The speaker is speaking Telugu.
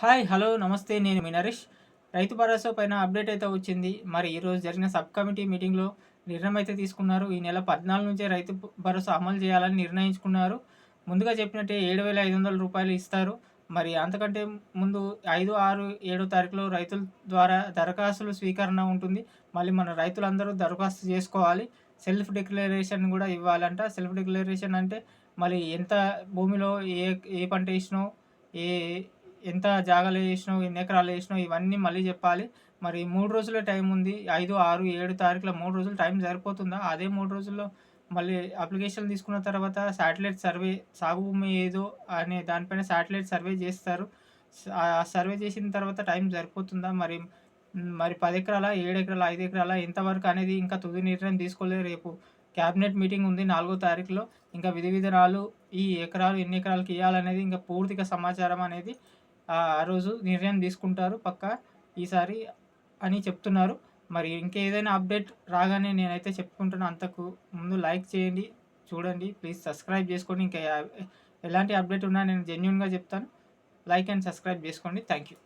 హాయ్ హలో నమస్తే నేను మీ నరేష్. రైతు భరోసా పైన అప్డేట్ అయితే వచ్చింది. మరి ఈరోజు జరిగిన సబ్ కమిటీ మీటింగ్లో నిర్ణయం అయితే తీసుకున్నారు. ఈ నెల పద్నాలుగు నుంచే రైతు భరోసా అమలు చేయాలని నిర్ణయించుకున్నారు. ముందుగా చెప్పినట్టే ఏడు వేల ఐదు వందల రూపాయలు ఇస్తారు. మరి అంతకంటే ముందు ఐదు ఆరు ఏడో తారీఖులో రైతుల ద్వారా దరఖాస్తులు స్వీకరణ ఉంటుంది. మళ్ళీ మన రైతులందరూ దరఖాస్తు చేసుకోవాలి. సెల్ఫ్ డిక్లరేషన్ కూడా ఇవ్వాలంట. సెల్ఫ్ డిక్లరేషన్ అంటే మళ్ళీ ఎంత భూమిలో ఏ ఏ పంట వేసినో ఏ ఎంత జాగాలు వేసినావు ఎన్ని ఎకరాలు వేసినావు ఇవన్నీ మళ్ళీ చెప్పాలి. మరి మూడు రోజుల టైం ఉంది. ఐదు ఆరు ఏడు తారీఖుల మూడు రోజులు టైం సరిపోతుందా? అదే మూడు రోజుల్లో మళ్ళీ అప్లికేషన్ తీసుకున్న తర్వాత శాటిలైట్ సర్వే సాగు భూమి ఏదో అనే దానిపైన శాటిలైట్ సర్వే చేస్తారు. ఆ సర్వే చేసిన తర్వాత టైం సరిపోతుందా? మరి మరి పది ఎకరాల ఏడు ఎకరాల ఐదు ఎకరాల ఎంతవరకు అనేది ఇంకా తుది నిర్ణయం తీసుకోలేదు రేపు. క్యాబినెట్ మీటింగ్ ఉంది నాలుగో తారీఖులో. ఇంకా విధి విధానాలు ఈ ఎకరాలు ఎన్ని ఎకరాలకి ఇవ్వాలనేది ఇంకా పూర్తిగా సమాచారం అనేది ఆ రోజు నిర్ణయం తీసుకుంటారు పక్క ఈసారి అని చెప్తున్నారు. మరి ఇంకేదైనా అప్డేట్ రాగానే నేనైతే చెప్పుకుంటున్నా అంతకు ముందు లైక్ చేయండి చూడండి ప్లీజ్ సబ్స్క్రైబ్ చేసుకోండి. ఇంకా ఎలాంటి అప్డేట్ ఉన్నా నేను జెన్యున్గా చెప్తాను. లైక్ అండ్ సబ్స్క్రైబ్ చేసుకోండి. Thank you